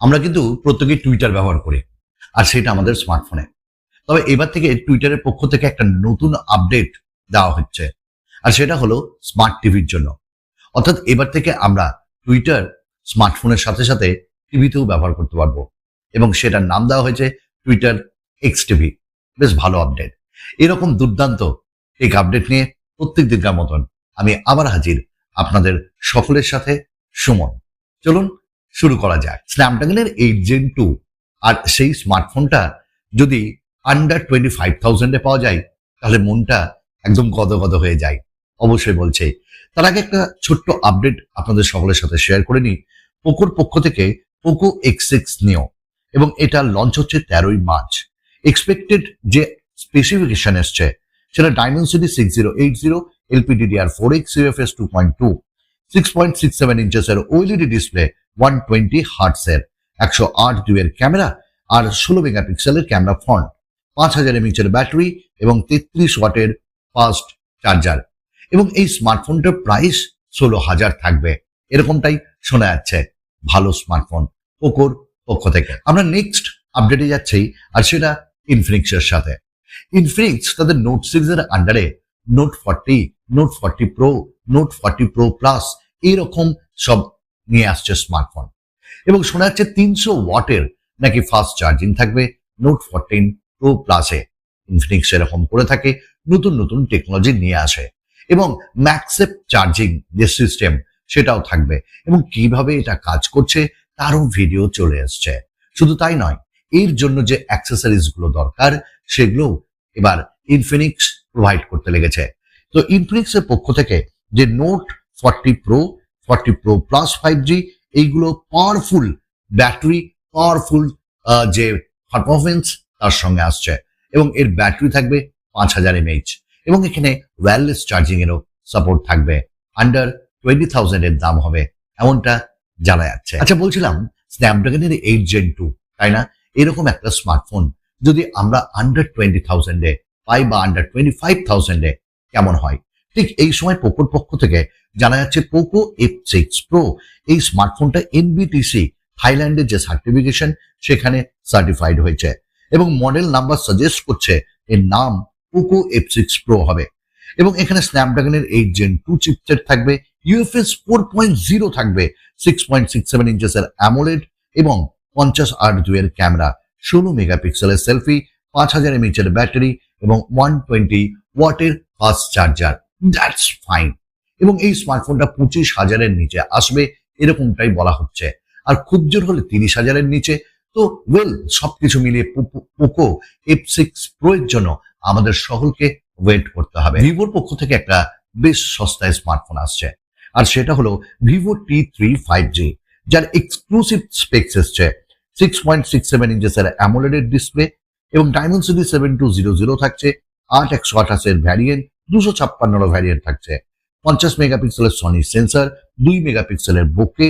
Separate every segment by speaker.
Speaker 1: আমরা কিন্তু প্রত্যেকেই টুইটার ব্যবহার করি, আর সেটা আমাদের স্মার্টফোনে তবে এবার থেকে টুইটারের পক্ষ থেকে একটা নতুন আপডেট দেওয়া হচ্ছে, আর সেটা হলো স্মার্ট টিভির জন্য। অর্থাৎ এবার থেকে আমরা টুইটার স্মার্টফোনের সাথে সাথে টিভিতেও ব্যবহার করতে পারব, এবং সেটার নাম দেওয়া হয়েছে টুইটার এক্স টিভি বেশ ভালো আপডেট এরকম দুর্দান্ত এক আপডেট নিয়ে প্রত্যেক দিনকার মতন আমি আবার হাজির আপনাদের সকলের সাথে সুমন। চলুন শুরু করা যাক স্ন্যাপড্রাগনের এইট জেন টু আর সেই স্মার্টফোনটা যদি আন্ডার টোয়েন্টি ফাইভ থাউজেন্ডে পাওয়া যায়, তাহলে মনটা একদম গদগদ হয়ে যায়। অবশ্যই বলছে। তার আগে একটা ছোট্ট আপডেট আপনাদের সকলের সাথে শেয়ার করে নিই। পোকোর পক্ষ থেকে পোকো এক্স সিক্স নিও এবং এটা লঞ্চ হচ্ছে তেরোই মার্চ। এক্সপেক্টেড যে স্পেসিফিকেশন এসছে, সেটা Dimensity six zero eight zero LPDDR four X UFS two point two six point six seven ইঞ্চেসের OLED display one twenty হার্টসের একশো আট দুয়ের ক্যামেরা আর ষোলো মেগাপিক্সেলের ক্যামেরা ফ্রন্ট পাঁচ হাজার এমএচের ব্যাটারি এবং তেত্রিশ ওয়াটের ফাস্ট চার্জার এবং এই স্মার্টফোনটার প্রাইস ষোলো হাজার থাকবে। এরকমটাই শোনা যাচ্ছে ভালো স্মার্টফোন পোকোর পক্ষ থেকে। আমরা নেক্সট আপডেটে যাচ্ছি, আর সেটা ইনফিনিক্সের সাথে। ইনফিনিক্স তাদের নোট সিরিজের আন্ডারে note forty note forty pro note forty pro plus এইরকম সব নিয়ে আসছে স্মার্টফোন এবং শোনা যাচ্ছে তিনশো ওয়াটের নাকি ফাস্ট চার্জিং থাকবে নোট ফোরটিন প্রো প্লাসে ইনফিনিক্স এরকম করে থাকে, নতুন নতুন টেকনোলজি নিয়ে আসে। এবং ম্যাক্সেপ চার্জিং যে সিস্টেম সেটাও থাকবে। এবং কীভাবে এটা কাজ করছে, তারও ভিডিও চলে এসছে। শুধু তাই নয়, এর জন্য যে অ্যাক্সেসরিজগুলো দরকার সেগুলো এবার ইনফিনিক্স প্রোভাইড করতে লেগেছে। তো ইনফিনিক্স এর পক্ষ থেকে যে note forty pro forty pro plus five G এইগুলো পাওয়ারফুল ব্যাটারি পাওয়ারফুল যে পারফরমেন্স তার সঙ্গে আসছে। এবং এর ব্যাটারি থাকবে পাঁচ হাজার এমএইচ এবং এখানে ওয়্যারলেস চার্জিং এরও সাপোর্ট থাকবে। আন্ডার টোয়েন্টি থাউজেন্ড এর দাম হবে, এমনটা জানা যাচ্ছে। আচ্ছা বলছিলাম স্ন্যাপড্রাগনের এইট জেন টু তাই না? এরকম একটা স্মার্টফোন যদি আমরা আন্ডার টোয়েন্টি থাউজেন্ডে পাই বা আন্ডার টোয়েন্টি ফাইভ থাউজেন্ডে কেমন হয়? ঠিক এই সময় পোকোর পক্ষ থেকে জানা যাচ্ছে পোকো এফ সিক্স প্রো এই স্মার্টফোনটা এনবিটিসি থাইল্যান্ডের যে সার্টিফিকেশন সেখানে সার্টিফাইড হয়েছে এবং মডেল নাম্বার সাজেস্ট করছে এর নাম পোকো এফ সিক্স প্রো হবে এবং এখানে স্ন্যাপড্রাগনের এইট জেন টু চিপসেট থাকবে ইউএফএস ফোর পয়েন্ট জিরো থাকবে সিক্স পয়েন্ট সিক্স সেভেন ইঞ্চেসের অ্যামোলেড এবং পঞ্চাশ আট দুয়ের ক্যামেরা, ষোলো মেগাপিক্সেলের সেলফি পাঁচ হাজার এমএইচ এর ব্যাটারি এবং ওয়ান টোয়েন্টি ওয়াটের ফাস্ট চার্জার দ্যাটস ফাইন এবং এই স্মার্টফোনটা পঁচিশ হাজারের নিচে আসবে, এরকমটাই বলা হচ্ছে। আর খুব জোর হলে তিরিশ হাজারের নিচে। তো ওয়েল সবকিছু মিলিয়ে পোকো এফ সিক্স প্রো এর জন্য আমাদের সকলকে ওয়েট করতে হবে। ভিভোর পক্ষ থেকে একটা বেশ সস্তায় স্মার্টফোন আসছে। আর সেটা হলো Vivo T three five G যার এক্সক্লুসিভ স্পেক্স এসছে। সিক্স পয়েন্ট সিক্স সেভেন ইঞ্চেসের অ্যামোলেডের ডিসপ্লে এবং Dimensity seven two zero zero থাকছে। আট একশো আঠাশের ভ্যারিয়েন্ট দুশো ছাপ্পান্নর ভ্যারিয়েন্ট থাকছে। পঞ্চাশ মেগাপিক্সেলের সনি সেন্সর দুই মেগাপিক্সেলের বোকে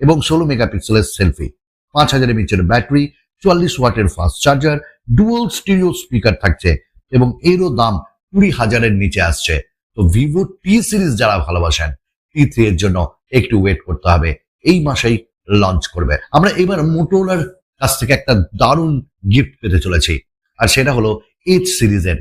Speaker 1: এবং ষোলো মেগাপিক্সেলের সেলফি পাঁচ হাজার এমএচের ব্যাটারি চুয়াল্লিশ ওয়াটের fast charger dual stereo speaker থাকছে এবং এরও দাম কুড়ি হাজারের নিচে আসছে। তো ভিভো টি সিরিজ যারা ভালোবাসেন টি থ্রি এর জন্য একটু ওয়েট করতে হবে। এই মাসেই লঞ্চ করবে। আমরা এবার মোটোলার কাছ থেকে একটা দারুণ গিফট পেতে চলেছি। আর সেটা হলো এইচ সিরিজের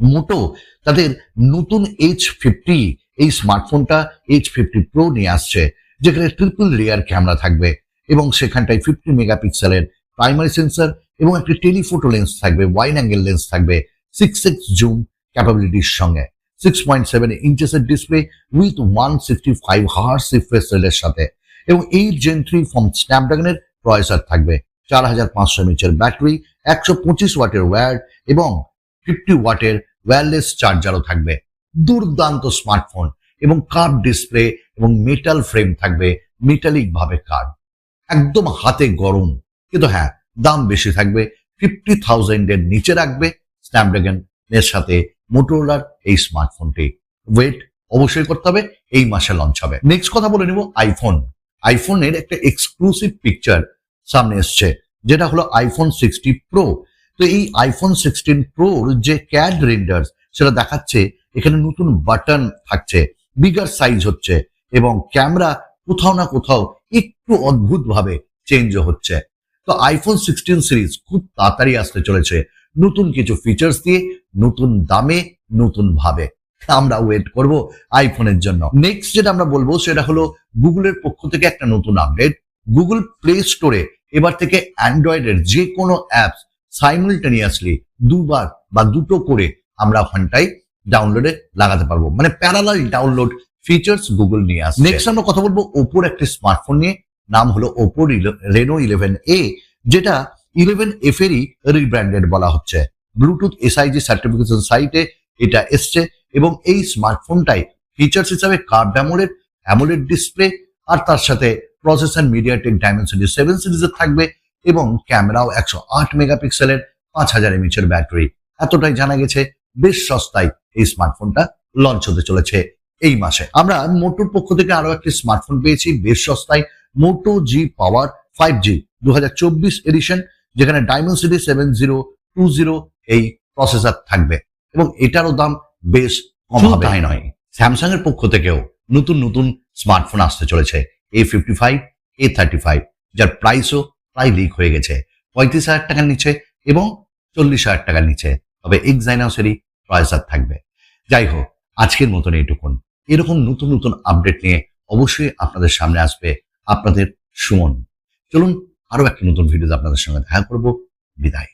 Speaker 1: মোটো তাদের নতুন এইচ ফিফটি এই স্মার্টফোনটা এইচ ফিফটি প্রো নিয়ে আসছে, যেখানে ট্রিপল লেয়ার ক্যামেরা থাকবে এবং সেখানটায় ফিফটি মেগাপিক্সেলের প্রাইমারি সেন্সর এবং একটি টেলিফোটো লেন্স থাকবে ওয়াইড অ্যাঙ্গেল লেন্স থাকবে সিক্স সিক্স জুম ক্যাপাবিলিটির সঙ্গে six point seven ইঞ্চেসের display with one sixty five hertz refresh রেটের সাথে এবং এই জেন থ্রি ফ্রম স্ন্যাপড্রাগনের প্রসেসর থাকবে চার হাজার পাঁচশো এমএচের ব্যাটারি একশো পঁচিশ ওয়াটের ওয়্যার এবং ফিফটি ওয়াটের ওয়্যারলেস চার্জারও থাকবে, দুর্দান্ত স্মার্টফোন এবং কার্ভ ডিসপ্লে এবং মেটাল ফ্রেম থাকবে মেটালিক ভাবে কার্ভ একদম হাতে গরম, কিন্তু হ্যাঁ দাম বেশি থাকবে ফিফটি থাউজেন্ড এর নিচে রাখবে স্ন্যাপড্রাগন এর সাথে মোটোলার এই স্মার্টফোনটি। ওয়েট অবশ্যই করতে হবে, এই মাসে লঞ্চ হবে। নেক্সট কথা বলে নিব আইফোন আইফোনের একটা এক্সক্লুসিভ পিকচার সামনে এসছে, যেটা হলো আইফোন সিক্সটি প্রো তো এই আইফোন সিক্সটিন প্রোর যে ক্যাড রেন্ডার্স সেটা দেখাচ্ছে, এখানে নতুন বাটন থাকছে বিগার সাইজ হচ্ছে, এবং ক্যামেরা কোথাও না কোথাও একটু অদ্ভুত ভাবে চেঞ্জও হচ্ছে। তো আইফোন সিক্সটিন সিরিজ খুব তাড়াতাড়ি আসতে চলেছে। নতুন কিছু ফিচার্স দিয়ে, নতুন দামে, নতুন ভাবে। আমরা ওয়েট করব আইফোনের জন্য। নেক্সট যেটা আমরা বলব, সেটা হলো গুগলের পক্ষ থেকে একটা নতুন আপডেট গুগল প্লে স্টোরে এবার থেকে অ্যান্ড্রয়েডের যে কোনো অ্যাপস সাইমultaneously দুবার বা দুটো করে আমরা ওখানটায় ডাউনলোডে লাগাতে পারব। মানে প্যারালাল ডাউনলোড ফিচার্স গুগল নিয়ে আসছে। নেক্সট আমরা কথা বলব ওপোর একটি স্মার্টফোন নিয়ে। নাম হলো ওপো রেনো ইলেভেন এ যেটা ইলেভেন এফ এরই রিব্র্যান্ডেড বলা হচ্ছে। ব্লুটুথ এসআইজি সার্টিফিকেশন সাইটে এটা এসছে এবং এই স্মার্টফোনটাই ফিচার্স হিসাবে কার্ভ অ্যামোলেড অ্যামোলেড ডিসপ্লে আর তার সাথে প্রসেসর মিডিয়াটেক ডায়মেনসিটি সেভেন সিরিজের থাকবে। এবং ক্যামেরাও একশো আট মেগাপিক্সেলের পাঁচ হাজার এমএচের ব্যাটারি। এতটাই জানা গেছে বেশ সস্তায় এই স্মার্টফোনটা লঞ্চ হতে চলেছে এই মাসে। আমরা মোটোর পক্ষ থেকে আরও একটি স্মার্টফোন পেয়েছি বেশ সস্তায় মোটো জি পাওয়ার ফাইভ জি দু হাজার চব্বিশ এডিশন যেখানে Dimensity seven zero two zero এই প্রসেসর থাকবে। এবং এটারও দাম বেশ কম হবে।
Speaker 2: তাই
Speaker 1: নয় স্যামসাং এর পক্ষ থেকেও নতুন নতুন স্মার্টফোন আসতে চলেছে A fifty five A thirty five যার প্রাইসও প্রায় লিক হয়ে গেছে। পঁয়ত্রিশ হাজার টাকার নিচে এবং চল্লিশ হাজার টাকার নিচে। তবে এক্সাইনাসেরই আর থাকবে। যাই হোক, আজকের মতন এইটুকুন। এরকম নতুন নতুন আপডেট নিয়ে অবশ্যই আপনাদের সামনে আসবে আপনাদের সুমন। চলুন আরও একটি নতুন ভিডিওতে আপনাদের সঙ্গে দেখা করব। বিদায়।